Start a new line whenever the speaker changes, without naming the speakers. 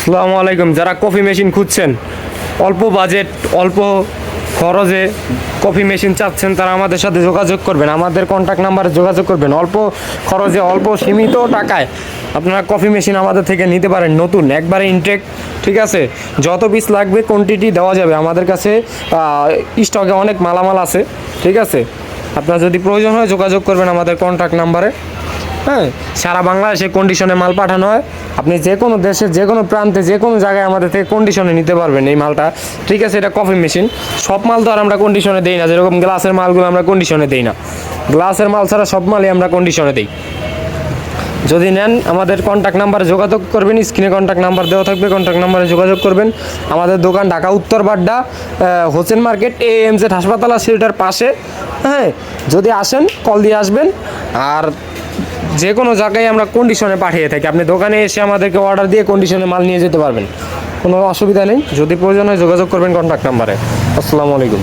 আসসালামু আলাইকুম। যারা কফি মেশিন খুঁজছেন, অল্প বাজেট, অল্প খরচে কফি মেশিন চাচ্ছেন, তারা আমাদের সাথে যোগাযোগ করবেন। আমাদের কন্ট্যাক্ট নাম্বারে যোগাযোগ করবেন। অল্প খরচে, অল্প সীমিত টাকায় আপনারা কফি মেশিন আমাদের থেকে নিতে পারেন নতুন, একবারে ইনটেক ঠিক আছে? যত পিস লাগবে কোয়ান্টিটি দেওয়া যাবে। আমাদের কাছে স্টকে অনেক মালামাল আছে, ঠিক আছে? আপনার যদি প্রয়োজন হয়, যোগাযোগ করবেন আমাদের কন্ট্যাক্ট নাম্বারে হ্যাঁ সারা বাংলাদেশে কন্ডিশনে মাল পাঠানো হয়। আপনি যে কোনো দেশে, যে কোনো প্রান্তে, যে কোনো জায়গায় আমাদের থেকে কন্ডিশনে নিতে পারবেন এই মালটা। ঠিক আছে, এটা কফি মেশিন সব মাল তো আর আমরা কন্ডিশনে দিই না। যেরকম গ্লাসের মালগুলো আমরা কন্ডিশনে দিই না। গ্লাসের মাল ছাড়া সব মালই আমরা কন্ডিশনে দিই। যদি নেন, আমাদের কন্ট্যাক্ট নাম্বারে যোগাযোগ করবেন স্ক্রিনে কন্ট্যাক্ট নাম্বার দেওয়া থাকবে কন্ট্যাক্ট নাম্বারে যোগাযোগ করবেন। আমাদের দোকান Dhaka Uttar Badda Hossain market A M Z হাসপাতাল আছে সেটার পাশে। হ্যাঁ যদি আসেন কল দিয়ে আসবেন। আর যে কোনো জায়গায় আমরা কন্ডিশনে পাঠিয়ে থাকি। আপনি দোকানে এসে আমাদেরকে অর্ডার দিয়ে কন্ডিশনে মাল নিয়ে যেতে পারবেন। কোনো অসুবিধা নেই। যদি প্রয়োজন হয় যোগাযোগ করবেন কন্ট্যাক্ট নাম্বারে আসসালামু আলাইকুম।